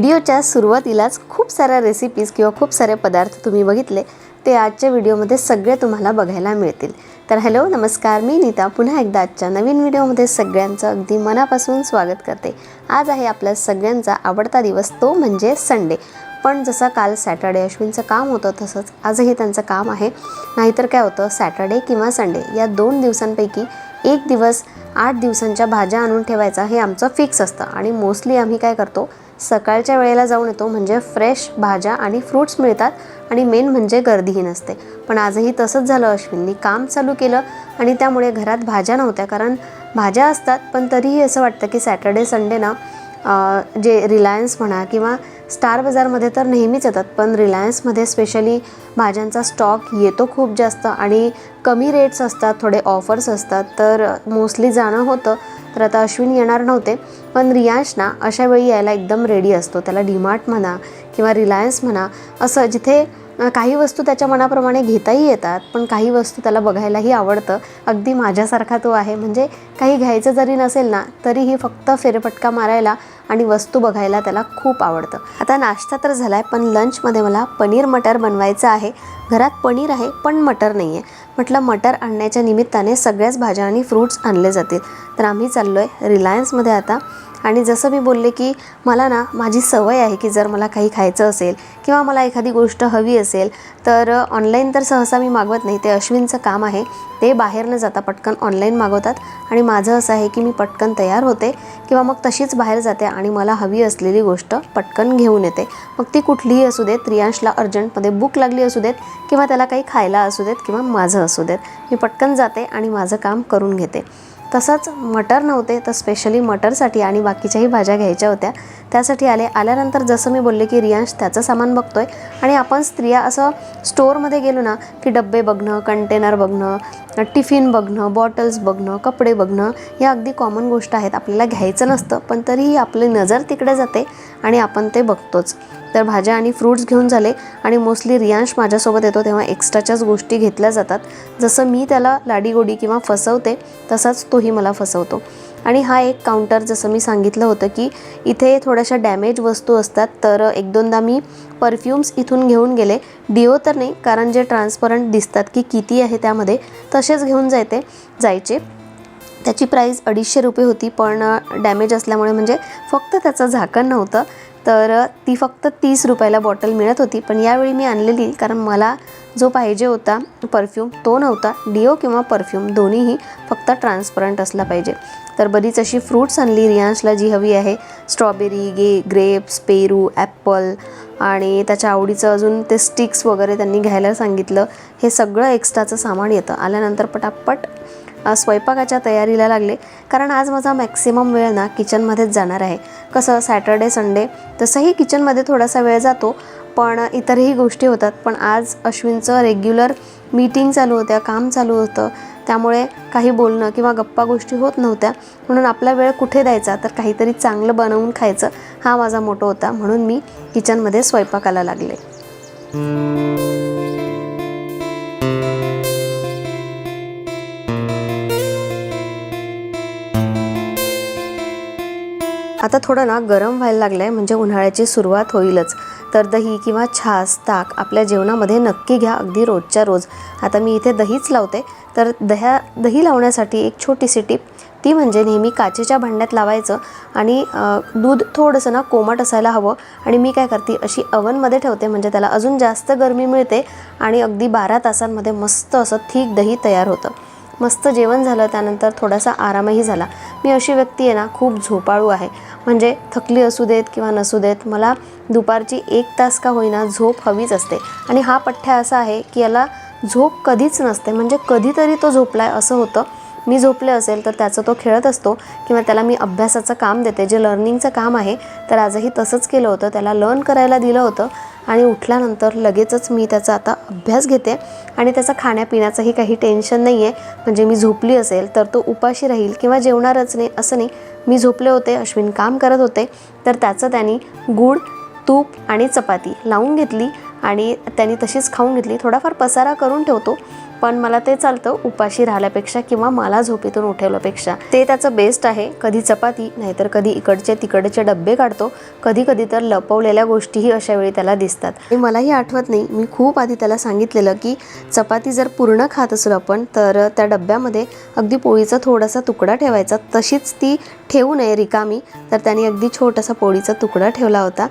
व्हिडिओच्या सुरुवातीलाच खूप साऱ्या रेसिपीज किंवा खूप सारे पदार्थ तुम्ही बघितले ते आजच्या व्हिडिओमध्ये सगळे तुम्हाला बघायला मिळतील. तर हॅलो नमस्कार मी नीता. पुन्हा एकदा आजच्या नवीन व्हिडिओमध्ये सगळ्यांचं अगदी मनापासून स्वागत करते. आज आहे आपल्या सगळ्यांचा आवडता दिवस तो म्हणजे संडे पण जसं काल सॅटर्डे अश्विनचं काम होतं तसंच आजही त्यांचं काम आहे. नाहीतर काय होतं सॅटर्डे किंवा संडे या दोन दिवसांपैकी एक दिवस आठ दिवसांच्या भाज्या आणून ठेवायचा हे आमचं फिक्स असतं. आणि मोस्टली आम्ही काय करतो सकाळच्या वेळेला जाऊन येतो म्हणजे फ्रेश भाज्या आणि फ्रूट्स मिळतात. आणि मेन म्हणजे गर्दीही नसते. पण आजही तसंच झालं अश्विननी काम चालू केलं आणि त्यामुळे घरात भाज्या नव्हत्या. कारण भाज्या असतात पण तरीही असं वाटतं की सॅटर्डे संडे ना जे रिलायन्स म्हणा किंवा स्टार बाजारमध्ये तर नेहमीच येतात पण रिलायन्समध्ये स्पेशली भाज्यांचा स्टॉक येतो खूप जास्त आणि कमी रेट्स असतात थोडे ऑफर्स असतात. तर मोस्टली जाणं होतं तर आता अश्विन येणार नव्हते पण रियांश ना अशा वेळी यायला एकदम रेडी असतो. त्याला डीमार्ट म्हणा किंवा रिलायन्स म्हणा असं जिथे काही वस्तू त्याच्या मनाप्रमाणे घेताही येतात पण काही वस्तू त्याला बघायलाही आवडतं. अगदी माझ्यासारखा तो आहे. म्हणजे काही घ्यायचं जरी नसेल ना तरीही फक्त फेरफटका मारायला आणि वस्तू बघायला त्याला खूप आवडतं. आता नाश्ता तर झाला आहे पण लंचमध्ये मला पनीर मटर बनवायचं आहे. घरात पनीर आहे पण मटर नाही आहे म्हटलं मटर आणण्याच्या निमित्ताने सगळ्याच भाज्या आणि फ्रूट्स आणले जातील. तर आम्ही चाललो आहे रिलायन्समध्ये आता. आणि जसं मी बोलले की मला ना माझी सवय आहे की जर मला काही खायचं असेल किंवा मला एखादी गोष्ट हवी असेल तर ऑनलाईन तर सहसा मी मागवत नाही. ते अश्विनचं काम आहे. ते बाहेर न जाता पटकन ऑनलाईन मागवतात. आणि माझं असं आहे की मी पटकन तयार होते किंवा मग तशीच बाहेर जाते आणि मला हवी असलेली गोष्ट पटकन घेऊन येते. मग ती कुठलीही असू देत रियांशला अर्जंटमध्ये भूक लागली असू देत किंवा त्याला काही खायला असू देत किंवा माझं असू देत मी पटकन जाते आणि माझं काम करून घेते. तसंच मटर नव्हते तर स्पेशली मटरसाठी आणि बाकीच्याही भाज्या घ्यायच्या होत्या. त्यासाठी आले आल्यानंतर जसं मी बोलले की रियांश त्याचं सामान बघतोय. आणि आपण स्त्रिया असं स्टोअरमध्ये गेलो ना की डब्बे बघणं कंटेनर बघणं टिफिन बघणं बॉटल्स बघणं कपडे बघणं या अगदी कॉमन गोष्ट आहेत. आपल्याला घ्यायचं नसतं पण तरीही आपली नजर तिकडे जाते आणि आपण ते बघतोच. तर भाज्या आणि फ्रूट्स घेऊन झाले आणि मोस्टली रियांश माझ्यासोबत येतो तेव्हा एक्स्ट्राच्याच गोष्टी घेतल्या जातात. जसं मी त्याला लाडीगोडी किंवा फसवते तसाच तोही मला फसवतो. आणि हा एक काउंटर जसं मी सांगितलं होतं की इथे थोड्याशा डॅमेज वस्तू असतात तर एक दोनदा मी परफ्यूम्स इथून घेऊन गेले. डिओ तर नाही कारण जे ट्रान्सपरंट दिसतात की किती आहे त्यामध्ये तसेच घेऊन जायते जायचे. त्याची प्राईस अडीचशे रुपये होती पण डॅमेज असल्यामुळे म्हणजे फक्त त्याचं झाकण नव्हतं. तर ती फक्त तीस रुपयाला बॉटल मिळत होती पण यावेळी मी आणलेली कारण मला जो पाहिजे होता परफ्यूम तो नव्हता. डिओ किंवा परफ्यूम दोन्हीही फक्त ट्रान्सपरंट असला पाहिजे. तर बरीच अशी फ्रूट्स आणली रियांशला जी हवी आहे स्ट्रॉबेरी गे ग्रेप्स पेरू ॲप्पल आणि त्याच्या आवडीचं अजून ते स्टिक्स वगैरे त्यांनी घ्यायला सांगितलं. हे सगळं एक्स्ट्राचं सामान येतं. आल्यानंतर पटापट स्वयंपाकाच्या तयारीला लागले. कारण आज माझा मॅक्सिमम वेळ ना किचनमध्येच जाणार आहे. कसं सॅटर्डे संडे तसंही किचनमध्ये थोडासा वेळ जातो. पण इतरही गोष्टी होतात. पण आज अश्विनचं रेग्युलर मीटिंग चालू होत्या काम चालू होतं. त्यामुळे काही बोलणं किंवा गप्पा गोष्टी होत नव्हत्या. म्हणून आपला वेळ कुठे द्यायचा? तर काहीतरी चांगलं बनवून खायचं हा माझा मोठो होता. म्हणून मी किचनमध्ये स्वयंपाकाला लागले. आता थोडं ना गरम व्हायला लागलं आहे म्हणजे उन्हाळ्याची सुरुवात होईलच. तर दही किंवा छास ताक आपल्या जेवणामध्ये नक्की घ्या. अगदी रोजच्या रोज. आता मी इथे दहीच लावते. तर दह्या दही लावण्यासाठी एक छोटीशी टिप. ती म्हणजे नेहमी काचेच्या भांड्यात लावायचं आणि दूध थोडंसं ना कोमट असायला हवं. आणि मी काय करते अशी अवनमध्ये ठेवते. म्हणजे त्याला अजून जास्त गरमी मिळते आणि अगदी बारा तासांमध्ये मस्त असं थीक दही तयार होतं. मस्त जेवण झालं त्यानंतर थोडासा आरामही झाला. मी अशी व्यक्ती आहे ना खूप झोपाळू आहे. म्हणजे थकली असू देत किंवा नसू देत मला दुपारची एक तास का होईना झोप हवीच असते. आणि हा पठ्ठ्या असा आहे की याला झोप कधीच नसते. म्हणजे कधीतरी तो झोपलाय असं होतं. मी झोपले असेल तर त्याचं तो खेळत असतो किंवा त्याला मी अभ्यासाचं काम देते. जे लर्निंगचं काम आहे तर आजही तसंच केलं होतं. त्याला लर्न करायला दिलं होतं. आणि उठल्यानंतर लगेचच मी त्याचा आता अभ्यास घेते. आणि त्याचं खाण्यापिण्याचंही काही टेन्शन नाही आहे म्हणजे मी झोपली असेल तर तो उपाशी राहील किंवा जेवणारच नाही असं नाही. मी झोपले होते अश्विन काम करत होते तर त्याचं त्यांनी गूळ तूप आणि चपाती लावून घेतली आणि त्यांनी तशीच खाऊन घेतली. थोडाफार पसारा करून ठेवतो. पण मला ते चालतं उपाशी राहिल्यापेक्षा किंवा मला झोपेतून उठवल्यापेक्षा. ते त्याचं बेस्ट आहे. कधी चपाती नाहीतर कधी इकडचे तिकडचे डब्बे काढतो. कधी कधी तर लपवलेल्या गोष्टीही अशा वेळी त्याला दिसतात. आणि मलाही आठवत नाही मी खूप आधी त्याला सांगितलेलं की चपाती जर पूर्ण खात असलो आपण तर त्या डब्यामध्ये अगदी पोळीचा थोडासा तुकडा ठेवायचा. तशीच ती ठेवू नये रिकामी. तर त्याने अगदी छोटासा पोळीचा तुकडा ठेवला होता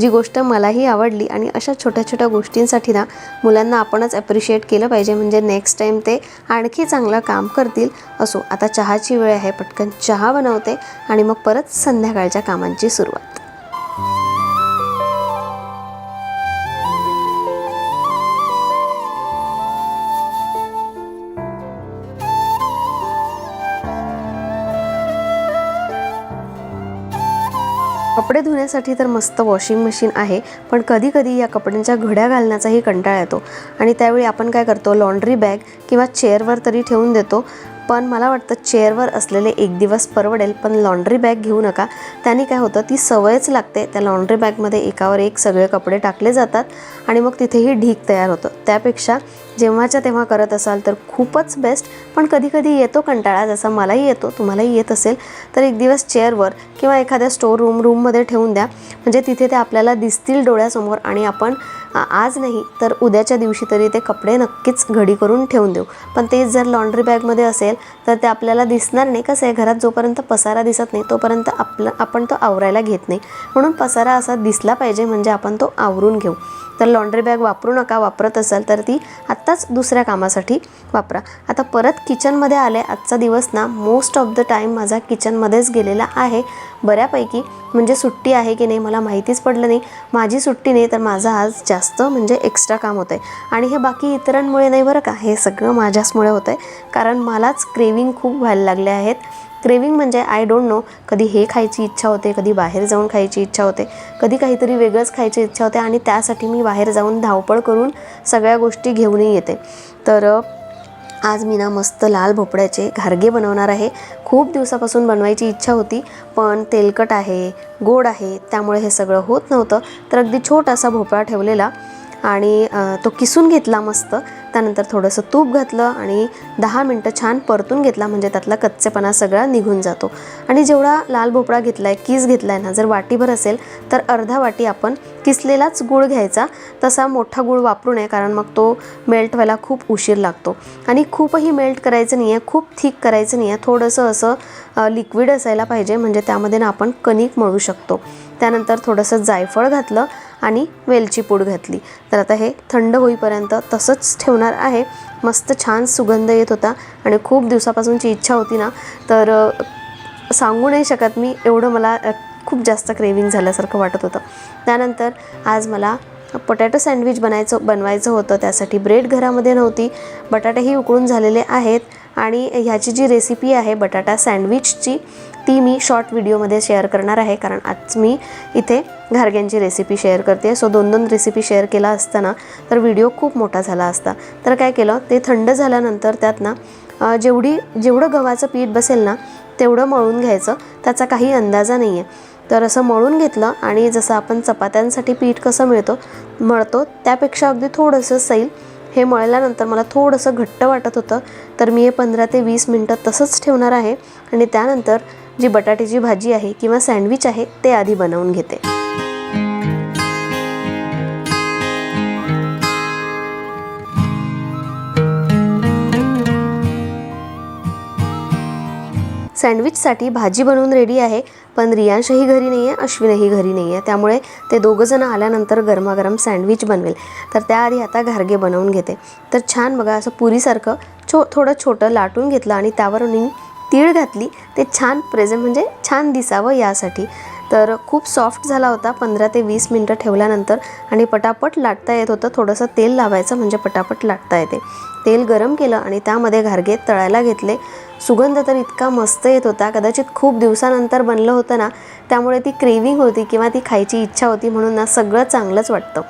जी गोष्ट मलाही आवडली. आणि अशा छोट्या छोट्या गोष्टींसाठी ना मुलांना आपणच ॲप्रिशिएट केलं पाहिजे. म्हणजे नेक्स्ट टाईम ते आणखी चांगलं काम करतील. असो आता चहाची वेळ आहे पटकन चहा बनवते आणि मग परत संध्याकाळच्या कामांची सुरुवात. कपडे धुण्यासाठी तर मस्त वॉशिंग मशीन आहे पण कधी कधी या कपड्यांच्या घड्या घालण्याचाही कंटाळा येतो. आणि त्यावेळी आपण काय करतो लॉन्ड्री बॅग किंवा चेअरवर तरी ठेवून देतो. पण मला वाटतं चेअरवर असलेले एक दिवस परवडेल पण लॉन्ड्री बॅग घेऊ नका. त्याने काय होतं ती सवयच लागते. त्या लॉन्ड्री बॅगमध्ये एकावर एक सगळे कपडे टाकले जातात आणि मग तिथेही ढीक तयार होतं. त्यापेक्षा जेव्हाच्या तेव्हा करत असाल तर खूपच बेस्ट पण कधीकधी येतो कंटाळा जसा मलाही येतो तुम्हालाही येत असेल तर एक दिवस चेअरवर किंवा एखाद्या स्टोर रूम रूममध्ये ठेवून द्या. म्हणजे तिथे ते आपल्याला दिसतील डोळ्यासमोर आणि आपण आज नाही तर उद्याच्या दिवशी तरी ते कपडे नक्कीच घडी करून ठेवून देऊ. पण तेच जर लॉन्ड्री बॅगमध्ये असेल तर ते आपल्याला दिसणार नाही कसं आहे घरात जोपर्यंत पसारा दिसत नाही तोपर्यंत आपलं आपण तो आवरायला घेत नाही. म्हणून पसारा असा दिसला पाहिजे म्हणजे आपण तो आवरून घेऊ. तर लॉन्ड्री बॅग वापरू नका वापरत असाल तर ती आत्ताच दुसऱ्या कामासाठी वापरा. आता परत किचनमध्ये आले आजचा दिवस ना मोस्ट ऑफ द टाईम माझा किचनमध्येच गेलेला आहे. बऱ्यापैकी म्हणजे सुट्टी आहे की नाही मला माहितीच पडलं नाही. माझी सुट्टी नाही तर माझं आज जास्त म्हणजे एक्स्ट्रा काम होतं आहे आणि हे बाकी इतरांमुळे नाही बरं का हे सगळं माझ्याचमुळे होतं आहे कारण मलाच क्रेविंग खूप व्हायला लागले आहेत. क्रेविंग म्हणजे आय डोंट नो. कधी हे खायची इच्छा होते कधी बाहेर जाऊन खायची इच्छा होते कधी काहीतरी वेगळंच खायची इच्छा होते आणि त्यासाठी मी बाहेर जाऊन धावपळ करून सगळ्या गोष्टी घेऊनही येते. तर आज मी ना मस्त लाल भोपळ्याचे घारगे बनवणार आहे. खूप दिवसापासून बनवायची इच्छा होती पण तेलकट आहे गोड आहे त्यामुळे हे सगळं होत नव्हतं. तर अगदी छोटासा भोपळा ठेवलेला आणि तो किसून घेतला मस्त. त्यानंतर थोडंसं तूप घातलं आणि दहा मिनटं छान परतून घेतला म्हणजे त्यातला कच्चेपणा सगळा निघून जातो. आणि जेवढा लाल भोपळा घेतला आहे कीस घेतला आहे ना जर वाटीभर असेल तर अर्धा वाटी आपण किसलेलाच गूळ घ्यायचा तसा मोठा गूळ वापरू नये कारण मग तो मेल्ट व्हायला खूप उशीर लागतो. आणि खूपही मेल्ट करायचं नाही आहे खूप थिक करायचं नाही आहे थोडंसं असं लिक्विड असायला पाहिजे म्हणजे त्यामध्ये ना आपण कणिक मळू शकतो. त्यानंतर थोडंसं जायफळ घातलं आणि वेलची पूड घातली. तर आता हे थंड होईपर्यंत तसंच ठेवणार आहे. मस्त छान सुगंध येत होता आणि खूप दिवसापासूनची इच्छा होती ना. तर सांगू नाही शकत मी एवढं मला खूप जास्त क्रेविंग झाल्यासारखं वाटत होतं. त्यानंतर आज मला पोटॅटो सँडविच बनायचं बनवायचं होतं. त्यासाठी ब्रेड घरामध्ये नव्हती. बटाटेही उकळून झालेले आहेत आणि ह्याची जी रेसिपी आहे बटाटा सँडविचची ती मी शॉर्ट व्हिडिओमध्ये शेअर करणार आहे. कारण आज मी इथे घारग्यांची रेसिपी शेअर करते. सो दोन दोन रेसिपी शेअर केला असताना तर व्हिडिओ खूप मोठा झाला असता. तर काय केलं ते थंड झाल्यानंतर त्यात ना जेवढी जेवढं गव्हाचं पीठ बसेल ना तेवढं मळून घ्यायचं. त्याचा काही अंदाजा नाही आहे तर असं मळून घेतलं आणि जसं आपण चपात्यांसाठी पीठ कसं मिळतो मळतो त्यापेक्षा अगदी थोडंसं सैल हे मळल्यानंतर मला थोडंसं घट्ट वाटत होतं. तर मी हे पंधरा ते वीस मिनटं तसंच ठेवणार आहे आणि त्यानंतर जी बटाट्याची भाजी आहे किंवा सँडविच आहे ते आधी बनवून घेते. सँडविचसाठी भाजी बनवून रेडी आहे. पण रियांशही घरी नाही आहे अश्विनही घरी नाही आहे त्यामुळे ते दोघंजणं आल्यानंतर गरमागरम सँडविच बनवेल. तर त्याआधी आता घारगे बनवून घेते. तर छान बघा असं पुरीसारखं छो थोडं छोटं लाटून घेतलं आणि त्यावर मी तीळ घातली. ते छान प्रेझेंट म्हणजे छान दिसावं यासाठी. तर खूप सॉफ्ट झाला होता. पंधरा ते वीस मिनटं ठेवल्यानंतर आणि पटापट लाटता येत होतं. थोडंसं तेल लावायचं म्हणजे पटापट लाटता येते. तेल गरम केलं आणि त्यामध्ये घारगे तळायला घेतले. सुगंध तर इतका मस्त येत होता. कदाचित खूप दिवसानंतर बनलं होतं ना त्यामुळे ती क्रेविंग होती किंवा ती खायची इच्छा होती म्हणून ना सगळं चांगलंच वाटतं.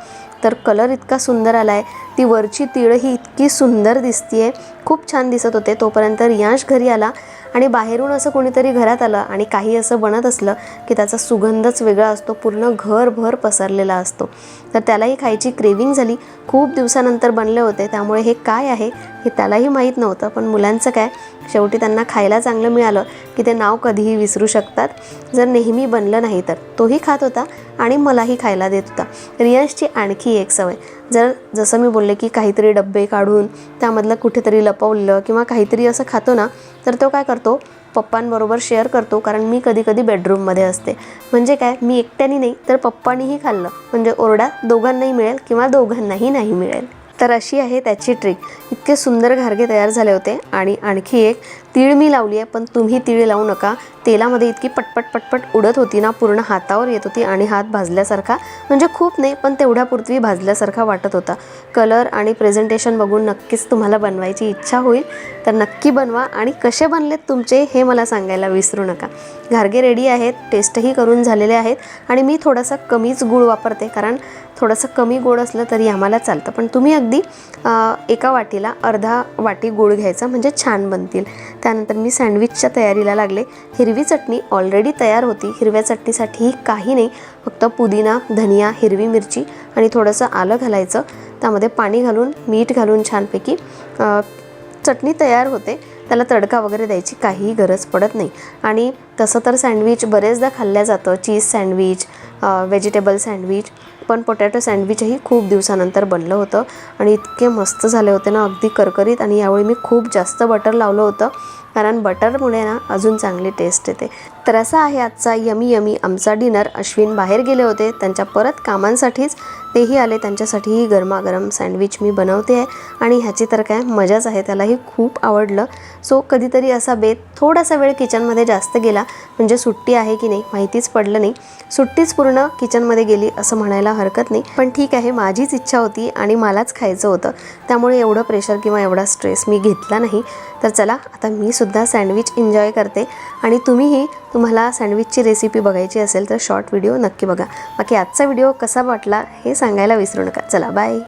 तर कलर इतका सुंदर आला आहे ती वरची तिळ ही इतकी सुंदर दिसतीये. खूप छान दिसत होते. तोपर्यंत रियांश घरी आला आणि बाहेरून असं कोणीतरी घरात आलं आणि काही असं बनत असलं की त्याचा सुगंधच वेगळा असतो. पूर्ण घरभर पसरलेला असतो. तर त्यालाही खायची क्रेविंग झाली. खूप दिवसानंतर बनले होते. त्यामुळे हे काय आहे हे त्यालाही माहीत नव्हतं. पण मुलांचं काय? शेवटी त्यांना खायला चांगलं मिळालं की ते नाव कधीही विसरू शकतात. जर नेहमी बनलं नाही तर. तोही खात होता आणि मलाही खायला देत होता. रियांशची आणखी एक सवय. जर जसं मी बोलले की काहीतरी डब्बे काढून त्यामधलं कुठेतरी लपवलं किंवा काहीतरी असं खातो ना तर तो काय करतो? पप्पांबरोबर शेअर करतो कारण मी कधी कधी बेडरूममध्ये असते. म्हणजे काय? मी एकट्याने नाही तर पप्पानीही खाल्लं. म्हणजे ओरडा दोघांनाही मिळेल किंवा दोघांनाही नाही मिळेल. तर अशी आहे त्याची ट्रिक इतके सुंदर घारगे तयार झाले होते आणि आणखी एक तीळ मी लावली आहे पण तुम्ही तीळ लावू नका. तेलामध्ये इतकी पटपट पटपट उडत होती ना पूर्ण हातावर येत होती आणि हात भाजल्यासारखा. म्हणजे खूप नाही पण तेवढ्यापुरती भाजल्यासारखा वाटत होता. कलर आणि प्रेझेंटेशन बघून नक्कीच तुम्हाला बनवायची इच्छा होईल. तर नक्की बनवा आणि कसे बनलेत तुमचे हे मला सांगायला विसरू नका. घारगे रेडी आहेत टेस्टही करून झालेले आहेत आणि मी थोडासा कमीच गूळ वापरते कारण थोडंसं कमी गोड असलं तरी आम्हाला चालतं. पण तुम्ही अगदी एका वाटीला अर्धा वाटी गूळ घ्यायचा म्हणजे छान बनतील. त्यानंतर मी सँडविचच्या तयारीला लागले. हिरवी चटणी ऑलरेडी तयार होती. हिरव्या चटणीसाठी काही नाही. फक्त पुदिना धनिया हिरवी मिरची आणि थोडंसं आलं घालायचं. त्यामध्ये पाणी घालून मीठ घालून छानपैकी चटणी तयार होते. त्याला तडका वगैरे द्यायची काहीही गरज पडत नाही. आणि तसं तर सँडविच बरेचदा खाल्लं जातं. Cheese sandwich vegetable sandwich. पण पोटॅटो सँडविचही खूप दिवसानंतर बनलं होतं. आणि इतके मस्त झाले होते ना अगदी करकरीत. आणि यावेळी मी खूप जास्त बटर लावलं होतं. कारण बटरमुळे ना अजून चांगली टेस्ट येते. तर असा आहे आजचा यमी यमी आमचा डिनर अश्विन बाहेर गेले होते. त्यांच्या परत कामांसाठीच तेही आले. त्यांच्यासाठीही गरमागरम सँडविच मी बनवते आहे. आणि ह्याची तर काय मजाच आहे. त्यालाही खूप आवडलं. सो कधीतरी असा बेत थोडासा वेळ किचनमध्ये जास्त गेला. म्हणजे सुट्टी आहे की नाही माहितीच पडलं नाही. सुट्टीच पूर्ण किचनमध्ये गेली असं म्हणायला हरकत नाही. पण ठीक आहे माझीच इच्छा होती आणि मलाच खायचं होतं. त्यामुळे एवढं प्रेशर किंवा एवढा स्ट्रेस मी घेतला नाही. तर चला आता मी सुद्धा सँडविच एन्जॉय करते. आणि तुम्हीही तुम्हाला सँडविचची रेसिपी बघायची असेल तर शॉर्ट व्हिडिओ नक्की बघा. बाकी आजचा व्हिडिओ कसा वाटला हे सांगायला विसरू नका. चला बाय